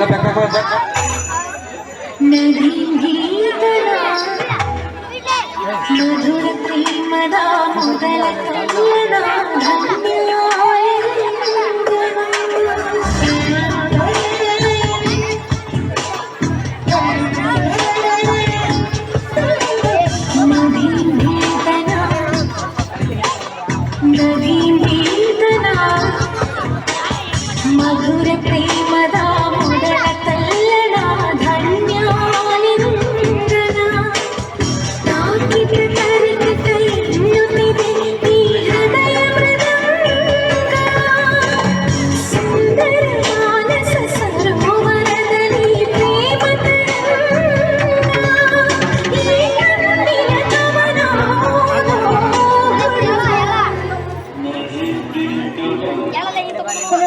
ব্যাখ্যা করে দেখ मधुर प्रेमदा मुदल कन्यदा धन्याय मधुर प्रेम পারে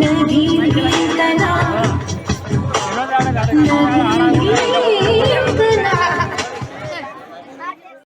नदी में तना